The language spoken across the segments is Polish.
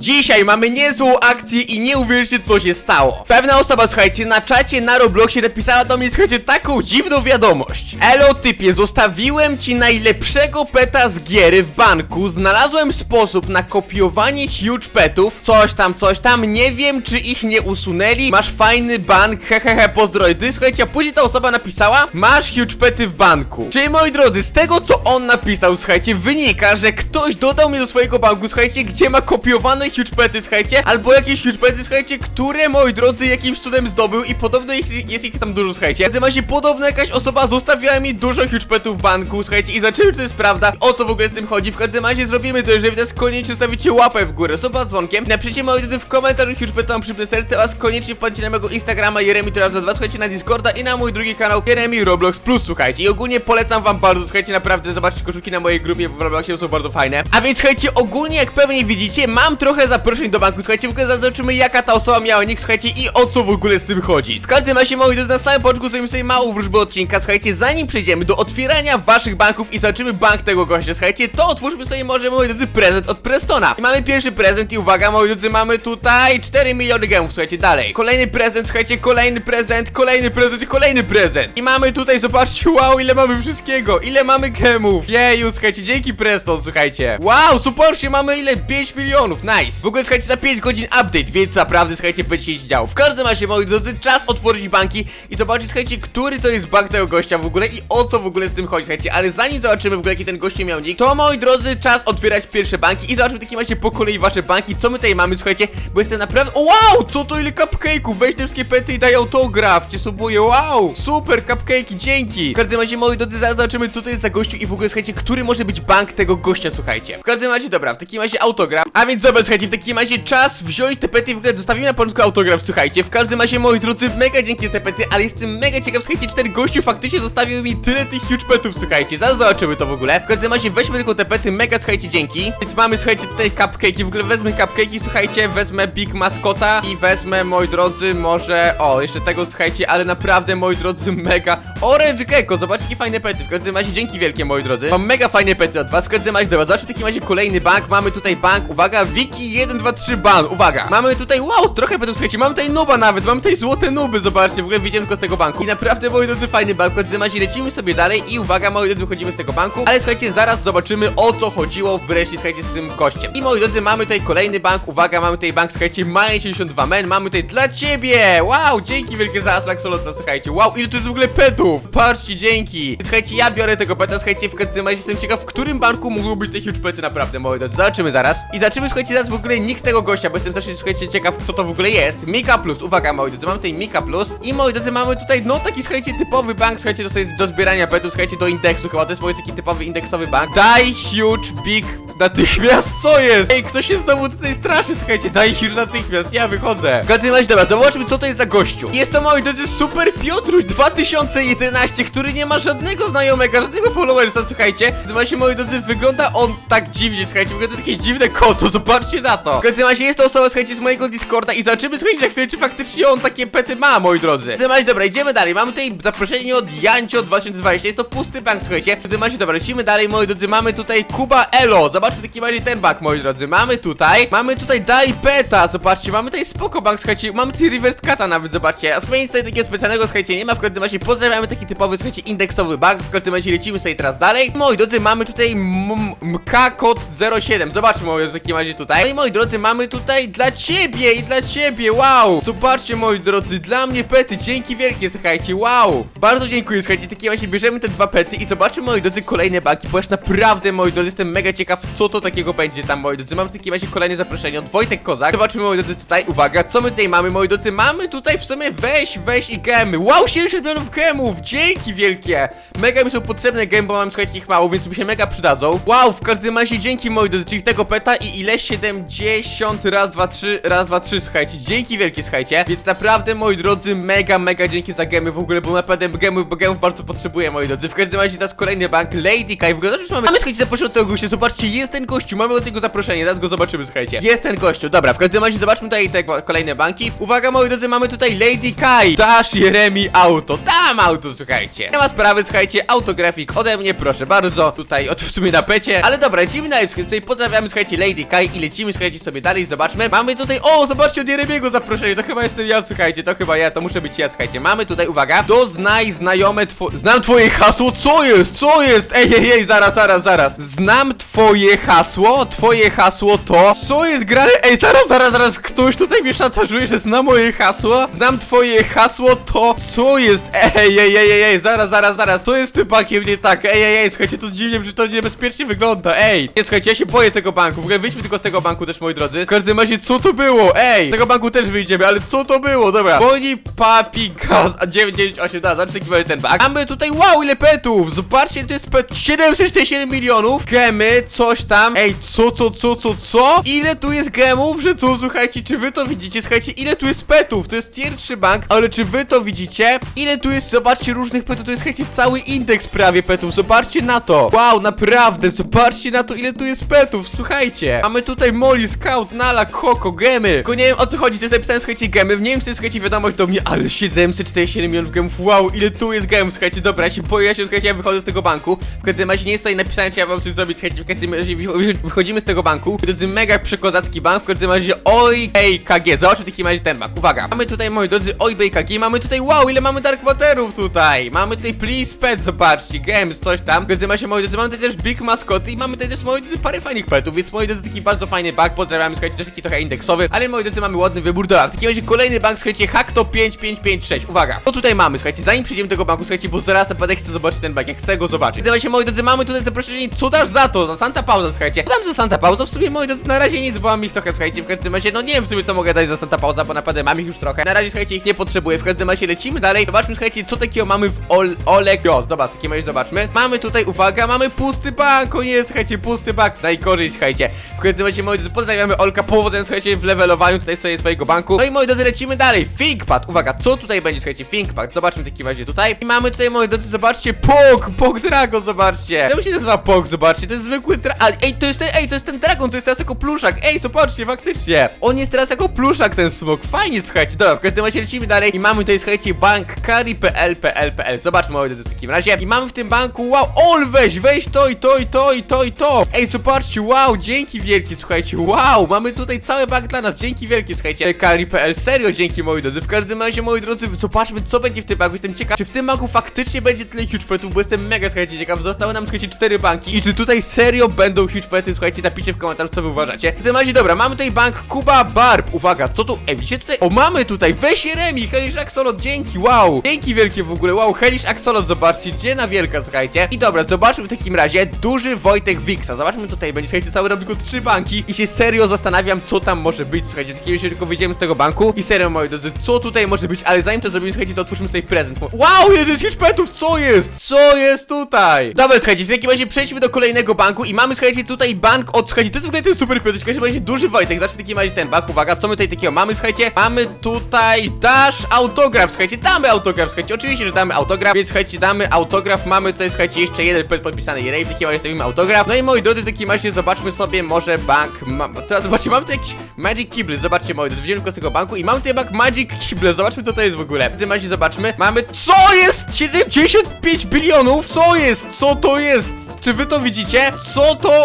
Dzisiaj mamy niezłą akcję i nie uwierzycie co się stało. Pewna osoba, słuchajcie, na czacie na Robloxie napisała do mnie, słuchajcie, taką dziwną wiadomość. Elo typie, zostawiłem ci najlepszego peta z giery w banku. Znalazłem sposób na kopiowanie huge petów. Coś tam, coś tam, nie wiem czy ich nie usunęli. Masz fajny bank, hehehe, pozdrowy Słuchajcie, a później ta osoba napisała Masz huge pety w banku. Czyli moi drodzy, z tego co on napisał, słuchajcie, wynika, że ktoś dodał mnie do swojego banku, słuchajcie, gdzie ma kopiowane huge pety, słuchajcie, albo jakieś huge słuchajcie, które, moi drodzy, jakimś cudem zdobył i podobno jest, jest ich tam dużo, słuchajcie. W każdym razie podobno jakaś osoba zostawiła mi dużo huge w banku, słuchajcie, i zobaczymy, czy to jest prawda, o co w ogóle z tym chodzi. W każdym razie zrobimy to, jeżeli teraz koniecznie stawicie łapę w górę, suba dzwonkiem, napiszcie, moi drodzy, w komentarzu huge pety mam przypnę serce oraz koniecznie wpadźcie na mojego Instagrama Jeremi teraz za dwa, słuchajcie, na Discorda i na mój drugi kanał Jeremi Roblox Plus, słuchajcie. I ogólnie polecam wam bardzo, słuchajcie, naprawdę zobaczcie koszulki na mojej grupie w Robloxie, są bardzo fajne. A więc, słuchajcie, ogólnie, jak pewnie widzicie, mam trochę zaproszeń do banku, słuchajcie, w ogóle zobaczymy, jaka ta osoba miała nick, słuchajcie, i o co w ogóle z tym chodzi. W każdym razie, moi drodzy, na samym początku zrobimy sobie małą wróżbę odcinka, słuchajcie, zanim przejdziemy do otwierania waszych banków i zobaczymy bank tego gościa, słuchajcie, to otwórzmy sobie może, moi drodzy, prezent od Prestona. I mamy pierwszy prezent i uwaga, moi drodzy, mamy tutaj 4 miliony gemów, słuchajcie, dalej. Kolejny prezent, słuchajcie, kolejny prezent, kolejny prezent i kolejny prezent. I mamy tutaj, zobaczcie, wow, ile mamy wszystkiego, ile mamy gemów. Jeju, słuchajcie, dzięki Preston, słuchajcie. Wow, super, mamy ile? 5 milionów, nice. W ogóle, słuchajcie, za 5 godzin update, więc naprawdę, słuchajcie, będzie się działo. W każdym razie, moi drodzy, czas otworzyć banki i zobaczyć, słuchajcie, który to jest bank tego gościa w ogóle i o co w ogóle z tym chodzi, słuchajcie. Ale zanim zobaczymy w ogóle, jaki ten goście miał nick, to, moi drodzy, czas otwierać pierwsze banki i zobaczymy w takim po kolei wasze banki, co my tutaj mamy, słuchajcie, bo jestem naprawdę... Wow, co to ile cupcake'ów, weź te wszystkie pety i daj autograf, cię subuję, wow, super, cupcake'i, dzięki. W każdym razie, moi drodzy, zaraz zobaczymy, co to jest za gościu i w ogóle, słuchajcie, który może być bank tego gościa, słuchajcie. W każdym razie, dobra, w takim razie autograf, a więc dobra, słuchajcie, w takim razie czas wziąć te pety i w ogóle zostawimy na początku autograf, słuchajcie. W każdym razie, moi drodzy, mega dzięki za te pety, ale jestem mega ciekaw, słuchajcie, cztery gościu faktycznie zostawił mi tyle tych huge petów, słuchajcie. Zaraz zobaczymy to w ogóle. W każdym razie, weźmy tylko te pety, mega, słuchajcie, dzięki. Więc mamy, słuchajcie, tutaj cupcake'i, w ogóle wezmę cupcake'i, słuchajcie, wezmę Big Maskota i wezmę, moi drodzy, może, o, jeszcze tego, słuchajcie, ale naprawdę, moi drodzy, mega Orange Gecko, zobaczcie, fajne pety. W każdym razie, dzięki wielkie, moi drodzy. Mam mega fajne pety od was. W każdym razie, dobra, zobaczmy w takim razie kolejny bank. Mamy tutaj bank, uwaga, Wiki 123 ban, uwaga. Mamy tutaj, wow, trochę petów, słuchajcie, mamy tutaj nuba nawet, mamy tutaj złote nuby, zobaczcie, w ogóle widziałem tylko z tego banku. I naprawdę, moi drodzy, fajny bank. Razie, lecimy sobie dalej i uwaga, moi drodzy, wychodzimy z tego banku. Ale słuchajcie, zaraz zobaczymy, o co chodziło wreszcie, słuchajcie, z tym gościem. I moi drodzy, mamy tutaj kolejny bank, uwaga, mamy tutaj bank, słuchajcie, Maja 72 men, mamy tutaj dla ciebie, wow, dzięki wielkie za Aslaxolotla, słuchajcie, wow, ile tu jest w ogóle petów, patrzcie, dzięki. Słuchajcie, ja biorę tego peta, słuchajcie, w każdym razie jestem ciekaw, w którym banku mogą być te huge pety naprawdę, moi drodzy, zobaczymy zaraz. I zobaczymy, słuchajcie, zaraz w ogóle nikt tego gościa, bo jestem strasznie, ciekaw, kto to w ogóle jest. Mika Plus, uwaga, moi drodzy, mamy tutaj Mika Plus i moi drodzy, mamy tutaj, no, taki, słuchajcie, typowy bank, słuchajcie, to jest do zbierania petów, słuchajcie, do indeksu chyba, to jest, powiedz, taki typowy indeksowy bank. Daj huge big natychmiast, co jest? Ej, kto się znowu tutaj straszy, słuchajcie, daj huge natychmiast, ja wychodzę. W każdym razie, dobra, zobaczmy, co to jest za gościu. Jest to, moi drodzy, Super Piotruś 2011, który nie ma żadnego znajomego, żadnego followersa, słuchajcie. Właśnie, moi drodzy, wygląda on tak dziwnie, słuchajcie, w jest jakieś dziwne konto, zobaczcie na to. W każdym razie jest to osoba, słuchajcie, z mojego Discorda i zobaczymy, słuchajcie, za chwilę, czy faktycznie on takie pety ma, moi drodzy. W razie, dobra, idziemy dalej. Mamy tutaj zaproszenie od Jancio 2020, jest to pusty bank, słuchajcie. W razie, dobra, lecimy dalej, moi drodzy, mamy tutaj Kuba Elo. Zobaczmy w takim razie ten bank, moi drodzy. Mamy tutaj, mamy tutaj Dai Peta, zobaczcie, mamy tutaj spoko bank, słuchajcie, mamy tutaj Reverse Kata nawet, zobaczcie. A w nic tutaj takiego specjalnego, słuchajcie, nie ma, w każdym razie pozdrawiamy taki typowy, słuchajcie, indeksowy bank, w każdym razie lecimy sobie teraz dalej. Moi drodzy, mamy tutaj M- MK-kod 07, zobaczmy, moi drodzy, w takim razie tutaj. No i moi drodzy, mamy tutaj dla ciebie i dla ciebie, wow! Zobaczcie, moi drodzy, dla mnie pety, dzięki wielkie, słuchajcie, wow! Bardzo dziękuję, słuchajcie, w takim razie bierzemy te dwa pety i zobaczymy, moi drodzy, kolejne banki, ponieważ naprawdę, moi drodzy, jestem mega ciekaw, co to takiego będzie tam, moi drodzy. Mam w takim razie kolejne zaproszenie od Wojtek Kozak. Zobaczmy, moi drodzy, tutaj, uwaga, co my tutaj mamy, moi drodzy? Mamy tutaj w sumie weź, weź i gemy. Wow, 70 milionów gemów, dzięki wielkie! Mega mi są potrzebne gemy, bo mam, słuchajcie, ich mało, więc mi się mega przydadzą. Wow, w każdym razie dzięki, moi drodzy, czyli tego peta i ile? 70, raz, dwa, trzy, raz, dwa, trzy, słuchajcie, dzięki wielkie, słuchajcie. Więc naprawdę, moi drodzy, mega, mega dzięki za gemy w ogóle, bo naprawdę gemów, gemów bardzo potrzebuję, moi drodzy. W każdym razie teraz kolejny bank, Lady Kai, w ogóle, mamy, mamy słuchajcie, tego gościa, zobaczcie, jest jest ten gościu, mamy od niego zaproszenie, zaraz go zobaczymy, słuchajcie. Jest ten gościu, dobra, w każdym razie zobaczmy tutaj te ko- kolejne banki. Uwaga, moi drodzy, mamy tutaj Lady Kai, Dash Jeremi Auto, dam auto, słuchajcie. Nie ma sprawy, słuchajcie, autografik ode mnie, proszę bardzo, tutaj od w sumie na pecie. Ale dobra, lecimy słuchajcie, tutaj pozdrawiamy, słuchajcie, Lady Kai i lecimy, słuchajcie, sobie dalej, zobaczmy. Mamy tutaj, o, zobaczcie, od Jeremiego zaproszenie, to chyba jestem ja, słuchajcie, to chyba ja, to muszę być ja, słuchajcie. Mamy tutaj, uwaga, doznaj znajome two... Znam twoje hasło, co jest, co jest? Ej, ej, ej, zaraz, zaraz, zaraz. Znam twoje hasło, twoje hasło to... Co jest grane? Ej, zaraz, zaraz, zaraz, ktoś tutaj mnie szantażuje, że zna moje hasło? Znam twoje hasło to... Co jest? Ej, ej, ej, ej, ej, zaraz, zaraz, zaraz, co jest z tym bankiem nie tak? Ej, ej, ej, słuchajcie, to dziwnie, że to niebezpiecznie wygląda, ej. Nie, słuchajcie, ja się boję tego banku, w ogóle wyjdźmy tylko z tego banku też, moi drodzy. W każdym razie, co to było? Ej, z tego banku też wyjdziemy, ale co to było? Dobra, Boni Papi Gaz, a 998, da, będzie ten bank. Mamy tutaj, wow, ile petów, zobaczcie, to jest pet, 747 milionów, gemy, coś tam. Ej, co, co, co, co, co? Ile tu jest gemów, że co, słuchajcie, czy wy to widzicie? Słuchajcie, ile tu jest petów? To jest tier 3 bank, ale czy wy to widzicie? Ile tu jest, zobaczcie, różnych petów, to jest, słuchajcie, cały indeks prawie petów, zobaczcie na to. Wow, naprawdę, zobaczcie na to, ile tu jest petów, słuchajcie. Mamy tutaj Molly, Scout, Nala, Koko, gemy. Tylko nie wiem o co chodzi, to jest napisane, słuchajcie, gemy. Nie to jest, słuchajcie, wiadomość do mnie, ale 747 milionów gemów, wow, ile tu jest gemów, słuchajcie, dobra, ja się boję, ja się, słuchajcie, ja wychodzę z tego banku. W każdym razie nie jest tutaj napisane, czy ja mam coś zrobić, słuchajcie, w każdym razie wychodzimy z tego banku. To jest mega przekozacki bank, w każdym razie oj, ej, KG, zobaczmy w takim razie ten bank, uwaga. Mamy tutaj, moi drodzy, oj, bej, KG, mamy tutaj, wow, ile mamy Dark Matterów tutaj. Mamy tutaj Please Pet, zobaczcie, games, coś tam. W każdym razie, moi drodzy, mamy tutaj też Big Mascoty i mamy tutaj też, moi drodzy, parę fajnych petów, więc moi drodzy, taki bardzo fajny bank, pozdrawiamy, słuchajcie, też taki trochę indeksowy, ale moi drodzy, mamy ładny wybór dolarów. W takim razie kolejny bank, słuchajcie, Hackto 5556, uwaga. Co tutaj mamy, słuchajcie, zanim przejdziemy do tego banku, słuchajcie, bo zaraz naprawdę chcę zobaczyć ten bank, jak chcę go zobaczyć. W razie, moi drodzy, mamy tutaj zaproszenie, co dasz za to, za Santa Słuchajcie. Co dam za Santa Pauza? W sumie, moi drodzy, na razie nic, bo mam ich trochę, słuchajcie, w każdym razie, no nie wiem w sumie, co mogę dać za Santa Pauza, bo naprawdę mam ich już trochę. Na razie, słuchajcie, ich nie potrzebuję, w każdym razie lecimy dalej, zobaczmy, słuchajcie, co takiego mamy w Ol Olek, jo, zobacz, takie razie zobaczmy. Mamy tutaj, uwaga, mamy pusty bank, o nie, słuchajcie, pusty bank, najgorzej, słuchajcie. W każdym razie, moi drodzy, pozdrawiamy Olka, powodzenia, słuchajcie, w levelowaniu tutaj sobie swojego banku. No i, moi drodzy, lecimy dalej, ThinkPad, uwaga, co tutaj będzie, słuchajcie, ThinkPad, zobaczmy w takim razie tutaj. I mamy tutaj, moi drodzy, zobaczcie, Pog, Pog Drago, zobaczcie. Się nazywa Pog, zobaczcie, to jest zwykły dra... A, ej, to jest ten, ej, to jest ten dragon, to jest teraz jako pluszak, ej, zobaczcie, faktycznie. On jest teraz jako pluszak, ten smok, fajnie, słuchajcie, dobra, w każdym razie lecimy dalej. I mamy tutaj, słuchajcie, bank Kari.pl.pl.pl, zobaczmy, drodzy, w takim razie. I mamy w tym banku, wow, ol, weź, weź to i to i to i to i to. Ej, zobaczcie, wow, dzięki wielkie, słuchajcie, wow, mamy tutaj cały bank dla nas, dzięki wielkie, słuchajcie, Kari.pl, serio, dzięki, moi drodzy. W każdym razie, moi drodzy, zobaczmy, co będzie w tym banku, jestem ciekaw, czy w tym banku faktycznie będzie tyle huge petów, bo jestem mega, słuchajcie, ciekaw, zostały nam, słuchajcie, cztery banki. I czy tutaj serio będą huge pety, słuchajcie, napiszcie w komentarzu, co wy uważacie. W tym razie, dobra, mamy tutaj bank Kuba Barb, uwaga, co tu, ej, widzicie tutaj, o, mamy tutaj, weź Remi, Helish Axolot, dzięki, wow, dzięki wielkie w ogóle, wow, Helish Axolot, zobaczcie, dziena wielka, słuchajcie. I dobra, zobaczmy w takim razie, duży Wojtek Wixa, zobaczmy tutaj, będzie, słuchajcie, cały robi tylko trzy banki i się serio zastanawiam, co tam może być, słuchajcie, takim razie tylko wyjdziemy z tego banku i serio, moi drodzy, co tutaj może być, ale zanim to zrobimy, słuchajcie, to otwórzmy sobie prezent. Wow, ile jest huge petów, co jest? Co jest tutaj? Dobra, słuchajcie, w takim razie przejdźmy do kolejnego banku i mamy, słuchajcie, tutaj bank od, słuchajcie, to jest w ogóle ten super w każdym razie duży Wojtek, zacznę w takim razie ten bank, uwaga, co my tutaj takiego mamy, słuchajcie, mamy tutaj dash autograf, słuchajcie, damy autograf, słuchajcie, oczywiście, że damy autograf, więc słuchajcie, damy autograf, mamy tutaj, słuchajcie, jeszcze jeden podpisany, w takim razie stawimy autograf, no i moi drodzy, w takim razie zobaczmy sobie może bank, ma, teraz zobaczcie, mamy tu jakiś Magic Kibble, zobaczcie, moi drodzy, wziąłem tylko z tego banku i mamy tutaj bank Magic Kibble, zobaczmy, co to jest w ogóle, w tym razie zobaczmy, mamy, co jest? 75 bilionów? Co jest? Co to jest? Czy wy to widzicie? Co to?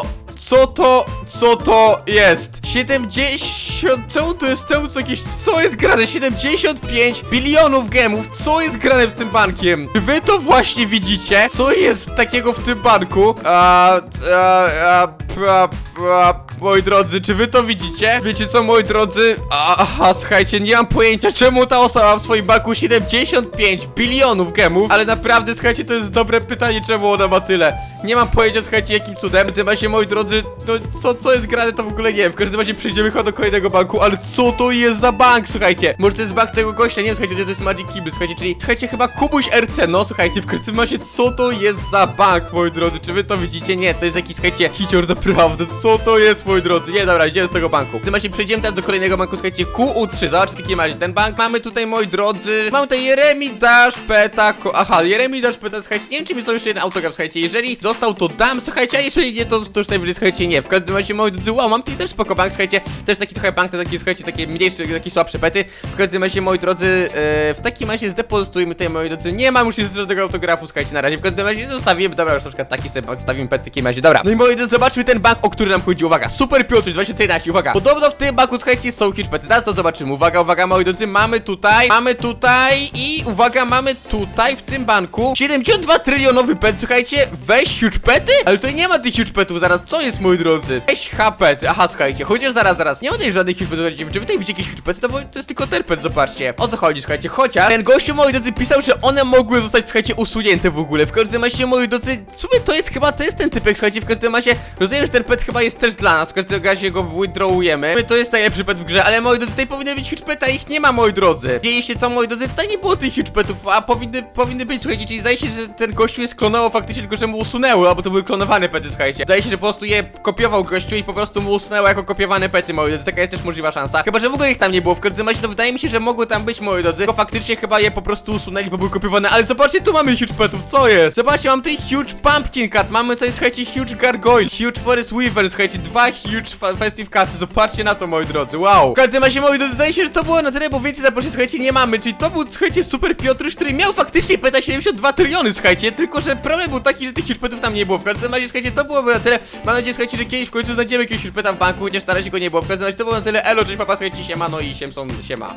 Co to, co to jest? 70, czemu to jest, czemu co jakieś, co jest grane? 75 bilionów gemów, co jest grane w tym bankiem? Czy wy to właśnie widzicie? Co jest takiego w tym banku? A, a, a, a, a, moi drodzy, czy wy to widzicie? Wiecie co, moi drodzy? Aha, słuchajcie, nie mam pojęcia, czemu ta osoba w swoim banku 75 bilionów gemów, ale naprawdę, słuchajcie, to jest dobre pytanie, czemu ona ma tyle. Nie mam pojęcia, słuchajcie, jakim cudem. W tym moi drodzy, to co, co jest grane, to w ogóle nie wiem. W każdym razie przejdziemy chyba do kolejnego banku, ale co to jest za bank, słuchajcie? Może to jest bank tego gościa, nie wiem, słuchajcie, to jest Magic Kibble, słuchajcie, czyli, słuchajcie, chyba Kubuś RC, no, słuchajcie, w każdym razie, co to jest za bank, moi drodzy? Czy wy to widzicie? Nie, to jest jakiś, słuchajcie, hicior naprawdę, co to jest, moi drodzy? Nie, dobra, idziemy z tego banku. W tym razie przejdziemy teraz do kolejnego banku, słuchajcie, QU3, zobaczcie w takim razie ten bank. Mamy tutaj, moi drodzy, mamy tutaj Jeremi Dash Peta, aha, Jeremi Dash Peta, słuchajcie, nie wiem, czy mi są jeszcze jeden autograf, słuchajcie, jeżeli został, to dam, słuchajcie, a jeżeli nie, to, to już najwyżej, słuchajcie, nie. W każdym razie, moi drodzy, wow, mam tutaj też spoko bank, słuchajcie, też taki trochę bank, to taki, słuchajcie, takie mniejsze, takie słabsze pety. W każdym razie, moi drodzy, e, w takim razie zdepozitujmy tutaj, moi drodzy, nie mam już nic żadnego autografu, słuchajcie, na razie. W każdym razie zostawimy, dobra, już na przykład taki sobie zostawimy pet w takim razie, dobra. No i moi drodzy, zobaczmy ten bank, o który nam chodzi, uwaga, Super Piotruś 2011, uwaga. Podobno w tym banku, słuchajcie, są huge pety, zaraz to zobaczymy, uwaga, uwaga, moi drodzy, mamy tutaj, mamy tutaj i uwaga, mamy tutaj w tym banku 72 trylionowy pet, słuchajcie, weź huge pety? Ale tutaj nie ma tych huge petów, zaraz, co jest, moi drodzy? Weź HP, aha, słuchajcie, chociaż zaraz, zaraz, nie ma tutaj żadnych słuchajcie, czy wy tutaj widzicie jakieś huge pety, to, bo to jest tylko ten pet, zobaczcie. O co chodzi, słuchajcie, chociaż ten gościu, moi drodzy, pisał, że one mogły zostać, słuchajcie, usunięte w ogóle, w każdym razie, moi drodzy, w sumie to jest chyba, to jest ten typek, słuchajcie, w każdym razie, rozumiem, że ten pet chyba jest też dla nas, w każdym razie go withdrawujemy, My, to jest najlepszy pet w grze, ale, moi drodzy, tutaj powinny być huge pety, a ich nie ma, moi drodzy. Dzieje się to, moi drodzy, tutaj nie było tych huge petów, a powinny, powinny być, słuchajcie, czyli zdaje się, że ten gościu je sklonował faktycznie, tylko że mu usunęły, albo to były klonowane pety, słuchajcie. Zdaje się, że po prostu je kopiował gościu i po prostu mu usunęło jako kopiowane pety, moi drodzy, taka jest też możliwa szansa. Chyba, że w ogóle ich tam nie było, w każdym razie, to wydaje mi się, że mogły tam być, moi drodzy, tylko faktycznie chyba je po prostu usunęli, bo były kopiowane, ale zobaczcie, tu mamy huge petów, co jest? Zobaczcie, mam tutaj huge pumpkin cat, mamy tutaj, słuchajcie, huge gargoyle, huge forest weaver, słuchajcie, dwa huge festive caty, zobaczcie na to, moi drodzy, wow. W każdym razie, moi drodzy, zdaje się, że to było na tyle, bo więcej zaproszeń, słuchajcie, nie mamy, czyli to był, słuchajcie, super Piotruś, który miał faktycznie peta 72 tryliony, słuchajcie, tylko że problem był taki, że tych huge petów tam nie było. W każdym razie, słuchajcie, to było na tyle. Mam nadzieję, słuchajcie, że kiedyś w końcu znajdziemy jakiegoś peta w banku, chociaż na razie go nie było. W każdym razie to było na tyle. Elo, cześć, papa, słuchajcie, siema, no i siemson, siema.